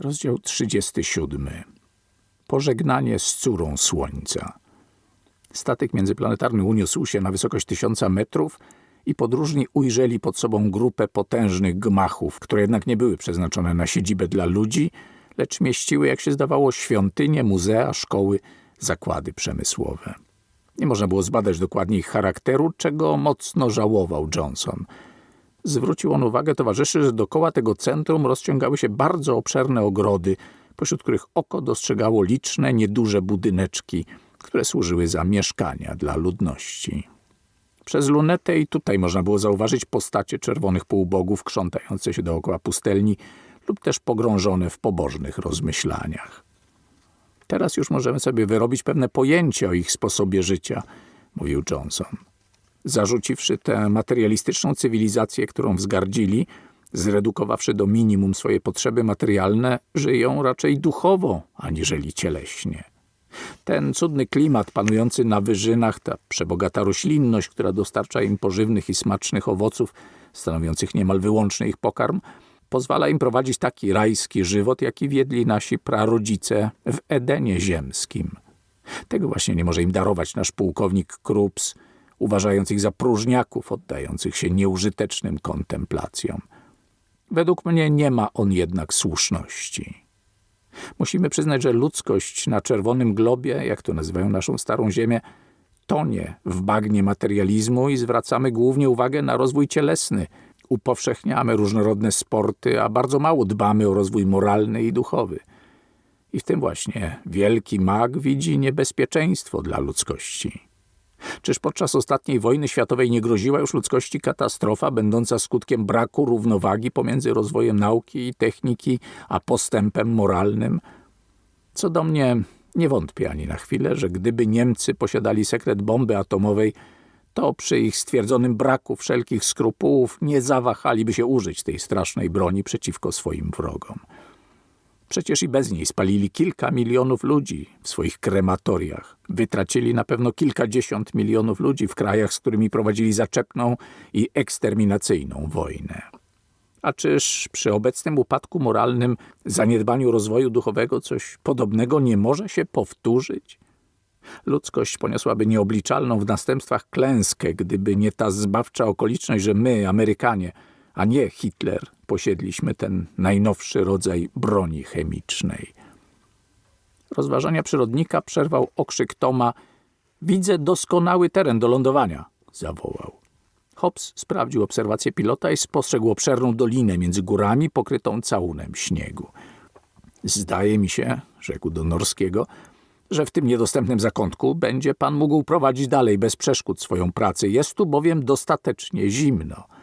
Rozdział 37. Pożegnanie z córą słońca. Statek międzyplanetarny uniósł się na wysokość tysiąca metrów i podróżni ujrzeli pod sobą grupę potężnych gmachów, które jednak nie były przeznaczone na siedzibę dla ludzi, lecz mieściły, jak się zdawało, świątynie, muzea, szkoły, zakłady przemysłowe. Nie można było zbadać dokładnie ich charakteru, czego mocno żałował Johnson. Zwrócił on uwagę towarzyszy, że dookoła tego centrum rozciągały się bardzo obszerne ogrody, pośród których oko dostrzegało liczne, nieduże budyneczki, które służyły za mieszkania dla ludności. Przez lunetę i tutaj można było zauważyć postacie czerwonych półbogów krzątające się dookoła pustelni lub też pogrążone w pobożnych rozmyślaniach. Teraz już możemy sobie wyrobić pewne pojęcie o ich sposobie życia, mówił Johnson. Zarzuciwszy tę materialistyczną cywilizację, którą wzgardzili, zredukowawszy do minimum swoje potrzeby materialne, żyją raczej duchowo, aniżeli cieleśnie. Ten cudny klimat panujący na wyżynach, ta przebogata roślinność, która dostarcza im pożywnych i smacznych owoców, stanowiących niemal wyłączny ich pokarm, pozwala im prowadzić taki rajski żywot, jaki wiedli nasi prarodzice w Edenie ziemskim. Tego właśnie nie może im darować nasz pułkownik Krups, uważając ich za próżniaków, oddających się nieużytecznym kontemplacjom. Według mnie nie ma on jednak słuszności. Musimy przyznać, że ludzkość na czerwonym globie, jak to nazywają naszą starą ziemię, tonie w bagnie materializmu i zwracamy głównie uwagę na rozwój cielesny. Upowszechniamy różnorodne sporty, a bardzo mało dbamy o rozwój moralny i duchowy. I w tym właśnie wielki mag widzi niebezpieczeństwo dla ludzkości. Czyż podczas ostatniej wojny światowej nie groziła już ludzkości katastrofa, będąca skutkiem braku równowagi pomiędzy rozwojem nauki i techniki, a postępem moralnym? Co do mnie, nie wątpię ani na chwilę, że gdyby Niemcy posiadali sekret bomby atomowej, to przy ich stwierdzonym braku wszelkich skrupułów nie zawahaliby się użyć tej strasznej broni przeciwko swoim wrogom. Przecież i bez niej spalili kilka milionów ludzi w swoich krematoriach. Wytracili na pewno kilkadziesiąt milionów ludzi w krajach, z którymi prowadzili zaczepną i eksterminacyjną wojnę. A czyż przy obecnym upadku moralnym, zaniedbaniu rozwoju duchowego coś podobnego nie może się powtórzyć? Ludzkość poniosłaby nieobliczalną w następstwach klęskę, gdyby nie ta zbawcza okoliczność, że my, Amerykanie, a nie Hitler, posiedliśmy ten najnowszy rodzaj broni chemicznej. Rozważania przyrodnika przerwał okrzyk Toma. Widzę doskonały teren do lądowania, zawołał. Hobbs sprawdził obserwację pilota i spostrzegł obszerną dolinę między górami pokrytą całunem śniegu. Zdaje mi się, rzekł do Norskiego, że w tym niedostępnym zakątku będzie pan mógł prowadzić dalej bez przeszkód swoją pracę. Jest tu bowiem dostatecznie zimno.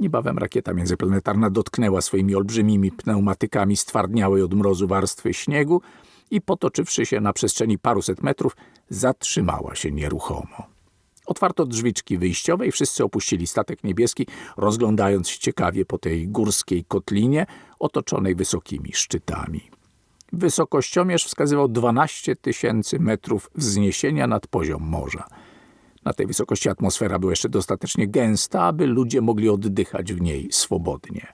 Niebawem rakieta międzyplanetarna dotknęła swoimi olbrzymimi pneumatykami stwardniałej od mrozu warstwy śniegu i potoczywszy się na przestrzeni paruset metrów, zatrzymała się nieruchomo. Otwarto drzwiczki wyjściowe i wszyscy opuścili statek niebieski, rozglądając się ciekawie po tej górskiej kotlinie otoczonej wysokimi szczytami. Wysokościomierz wskazywał 12 tysięcy metrów wzniesienia nad poziom morza. Na tej wysokości atmosfera była jeszcze dostatecznie gęsta, aby ludzie mogli oddychać w niej swobodnie.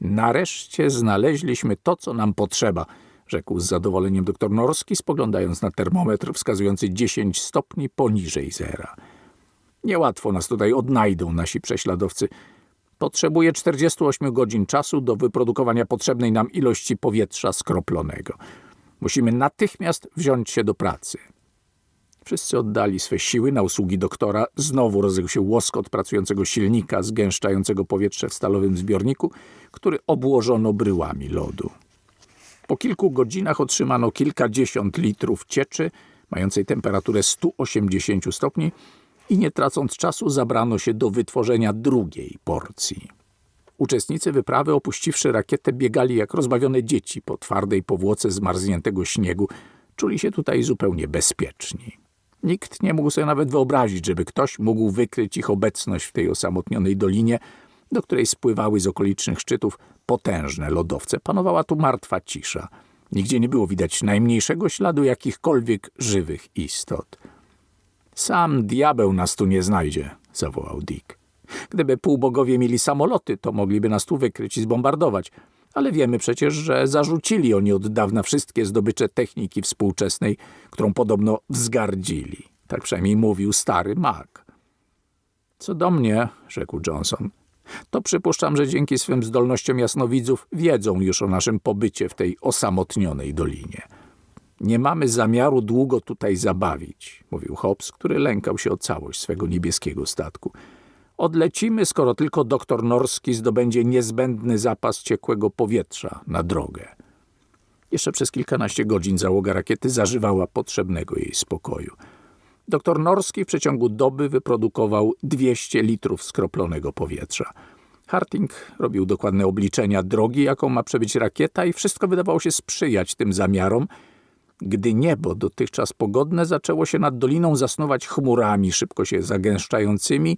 Nareszcie znaleźliśmy to, co nam potrzeba, rzekł z zadowoleniem doktor Norski, spoglądając na termometr wskazujący 10 stopni poniżej zera. Niełatwo nas tutaj odnajdą nasi prześladowcy. Potrzebuję 48 godzin czasu do wyprodukowania potrzebnej nam ilości powietrza skroplonego. Musimy natychmiast wziąć się do pracy. Wszyscy oddali swe siły na usługi doktora. Znowu rozległ się łoskot pracującego silnika zgęszczającego powietrze w stalowym zbiorniku, który obłożono bryłami lodu. Po kilku godzinach otrzymano kilkadziesiąt litrów cieczy, mającej temperaturę 180 stopni i nie tracąc czasu zabrano się do wytworzenia drugiej porcji. Uczestnicy wyprawy, opuściwszy rakietę, biegali jak rozbawione dzieci po twardej powłoce zmarzniętego śniegu. Czuli się tutaj zupełnie bezpieczni. Nikt nie mógł sobie nawet wyobrazić, żeby ktoś mógł wykryć ich obecność w tej osamotnionej dolinie, do której spływały z okolicznych szczytów potężne lodowce. Panowała tu martwa cisza. Nigdzie nie było widać najmniejszego śladu jakichkolwiek żywych istot. Sam diabeł nas tu nie znajdzie, zawołał Dick. Gdyby półbogowie mieli samoloty, to mogliby nas tu wykryć i zbombardować. Ale wiemy przecież, że zarzucili oni od dawna wszystkie zdobycze techniki współczesnej, którą podobno wzgardzili. Tak przynajmniej mówił stary mag. Co do mnie, rzekł Johnson, to przypuszczam, że dzięki swym zdolnościom jasnowidzów wiedzą już o naszym pobycie w tej osamotnionej dolinie. Nie mamy zamiaru długo tutaj zabawić, mówił Hobbes, który lękał się o całość swego niebieskiego statku. Odlecimy, skoro tylko doktor Norski zdobędzie niezbędny zapas ciekłego powietrza na drogę. Jeszcze przez kilkanaście godzin załoga rakiety zażywała potrzebnego jej spokoju. Doktor Norski w przeciągu doby wyprodukował 200 litrów skroplonego powietrza. Harting robił dokładne obliczenia drogi, jaką ma przebyć rakieta i wszystko wydawało się sprzyjać tym zamiarom, gdy niebo, dotychczas pogodne, zaczęło się nad doliną zasnuwać chmurami szybko się zagęszczającymi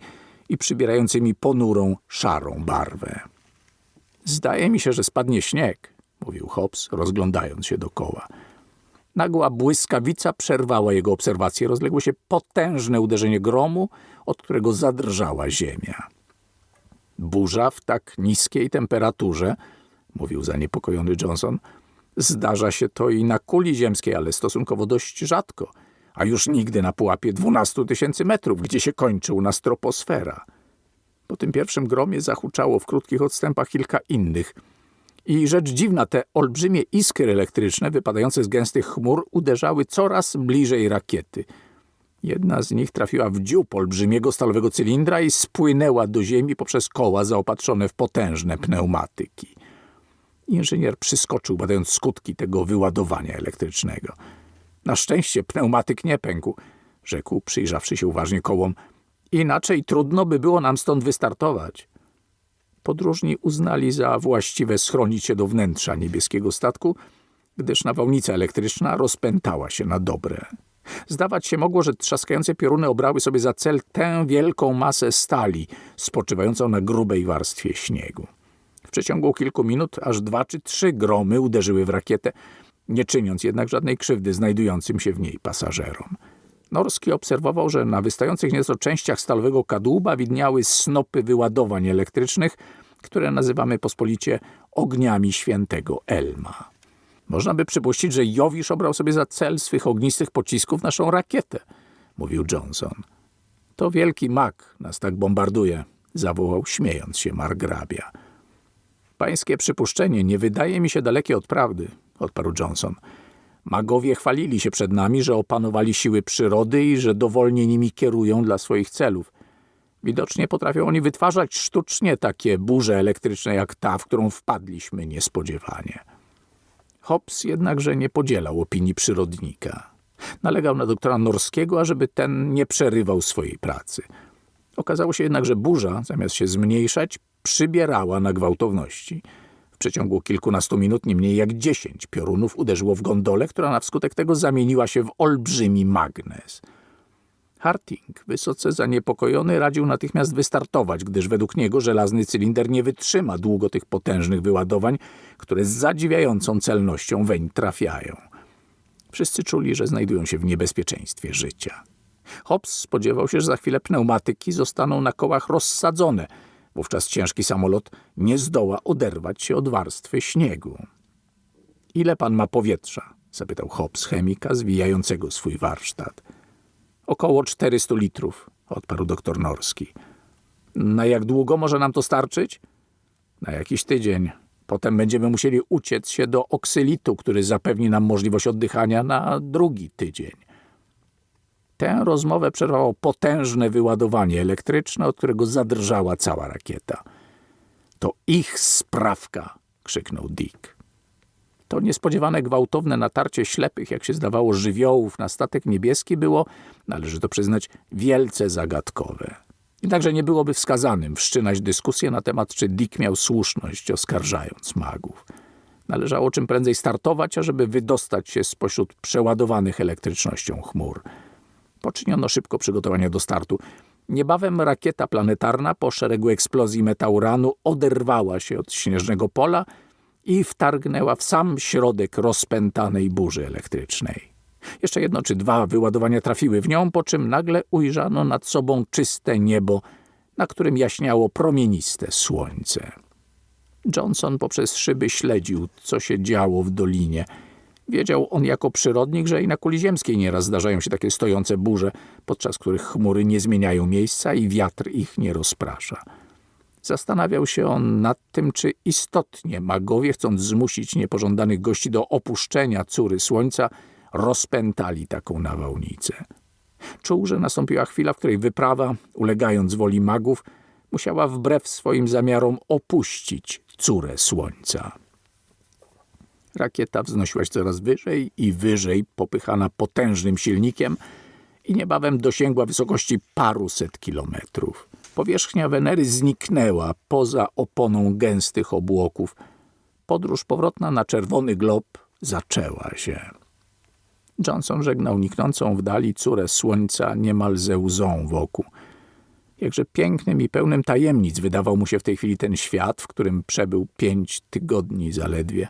i przybierającymi ponurą, szarą barwę. Zdaje mi się, że spadnie śnieg, mówił Hobbes, rozglądając się dokoła. Nagła błyskawica przerwała jego obserwacje. Rozległo się potężne uderzenie gromu, od którego zadrżała ziemia. Burza w tak niskiej temperaturze, mówił zaniepokojony Johnson, zdarza się to i na kuli ziemskiej, ale stosunkowo dość rzadko, a już nigdy na pułapie 12 tysięcy metrów, gdzie się kończy u nas troposfera. Po tym pierwszym gromie zahuczało w krótkich odstępach kilka innych – i rzecz dziwna, te olbrzymie iskry elektryczne wypadające z gęstych chmur uderzały coraz bliżej rakiety. Jedna z nich trafiła w dziób olbrzymiego stalowego cylindra i spłynęła do ziemi poprzez koła zaopatrzone w potężne pneumatyki. Inżynier przyskoczył, badając skutki tego wyładowania elektrycznego. Na szczęście pneumatyk nie pękł, rzekł, przyjrzawszy się uważnie kołom. Inaczej trudno by było nam stąd wystartować podróżni uznali za właściwe schronić się do wnętrza niebieskiego statku, gdyż nawałnica elektryczna rozpętała się na dobre. Zdawać się mogło, że trzaskające pioruny obrały sobie za cel tę wielką masę stali, spoczywającą na grubej warstwie śniegu. W przeciągu kilku minut aż dwa czy trzy gromy uderzyły w rakietę, nie czyniąc jednak żadnej krzywdy znajdującym się w niej pasażerom. Norski obserwował, że na wystających nieco częściach stalowego kadłuba widniały snopy wyładowań elektrycznych, które nazywamy pospolicie ogniami świętego Elma. Można by przypuścić, że Jowisz obrał sobie za cel swych ognistych pocisków naszą rakietę, mówił Johnson. To wielki mak nas tak bombarduje, zawołał śmiejąc się margrabia. Pańskie przypuszczenie nie wydaje mi się dalekie od prawdy, odparł Johnson. Magowie chwalili się przed nami, że opanowali siły przyrody i że dowolnie nimi kierują dla swoich celów. Widocznie potrafią oni wytwarzać sztucznie takie burze elektryczne jak ta, w którą wpadliśmy niespodziewanie. Hobbes jednakże nie podzielał opinii przyrodnika. Nalegał na doktora Norskiego, ażeby ten nie przerywał swojej pracy. Okazało się jednak, że burza, zamiast się zmniejszać, przybierała na gwałtowności – przeciągu kilkunastu minut nie mniej jak dziesięć piorunów uderzyło w gondolę, która na wskutek tego zamieniła się w olbrzymi magnes. Harting, wysoce zaniepokojony, radził natychmiast wystartować, gdyż według niego żelazny cylinder nie wytrzyma długo tych potężnych wyładowań, które z zadziwiającą celnością weń trafiają. Wszyscy czuli, że znajdują się w niebezpieczeństwie życia. Hobbs spodziewał się, że za chwilę pneumatyki zostaną na kołach rozsadzone – Wówczas ciężki samolot nie zdoła oderwać się od warstwy śniegu. Ile pan ma powietrza? zapytał Hobbs chemika zwijającego swój warsztat. Około 400 litrów, odparł doktor Norski. Na jak długo może nam to starczyć? Na jakiś tydzień. Potem będziemy musieli uciec się do oksylitu, który zapewni nam możliwość oddychania na drugi tydzień. Tę rozmowę przerwało potężne wyładowanie elektryczne, od którego zadrżała cała rakieta. To ich sprawka, krzyknął Dick. To niespodziewane gwałtowne natarcie ślepych, jak się zdawało, żywiołów na statek niebieski było, należy to przyznać, wielce zagadkowe. Jednakże nie byłoby wskazanym wszczynać dyskusję na temat, czy Dick miał słuszność, oskarżając magów. Należało czym prędzej startować, ażeby wydostać się spośród przeładowanych elektrycznością chmur – Poczyniono szybko przygotowania do startu. Niebawem rakieta planetarna po szeregu eksplozji metauranu oderwała się od śnieżnego pola i wtargnęła w sam środek rozpętanej burzy elektrycznej. Jeszcze jedno czy dwa wyładowania trafiły w nią, po czym nagle ujrzano nad sobą czyste niebo, na którym jaśniało promieniste słońce. Johnson poprzez szyby śledził, co się działo w dolinie. Wiedział on jako przyrodnik, że i na kuli ziemskiej nieraz zdarzają się takie stojące burze, podczas których chmury nie zmieniają miejsca i wiatr ich nie rozprasza. Zastanawiał się on nad tym, czy istotnie magowie, chcąc zmusić niepożądanych gości do opuszczenia córy słońca, rozpętali taką nawałnicę. Czuł, że nastąpiła chwila, w której wyprawa, ulegając woli magów, musiała wbrew swoim zamiarom opuścić córę słońca. Rakieta wznosiła się coraz wyżej i wyżej, popychana potężnym silnikiem i niebawem dosięgła wysokości paruset kilometrów. Powierzchnia Wenery zniknęła poza oponą gęstych obłoków. Podróż powrotna na czerwony glob zaczęła się. Johnson żegnał niknącą w dali córę słońca niemal ze łzą wokół. Jakże pięknym i pełnym tajemnic wydawał mu się w tej chwili ten świat, w którym przebył pięć tygodni zaledwie.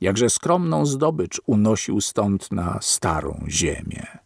Jakże skromną zdobycz unosił stąd na starą ziemię.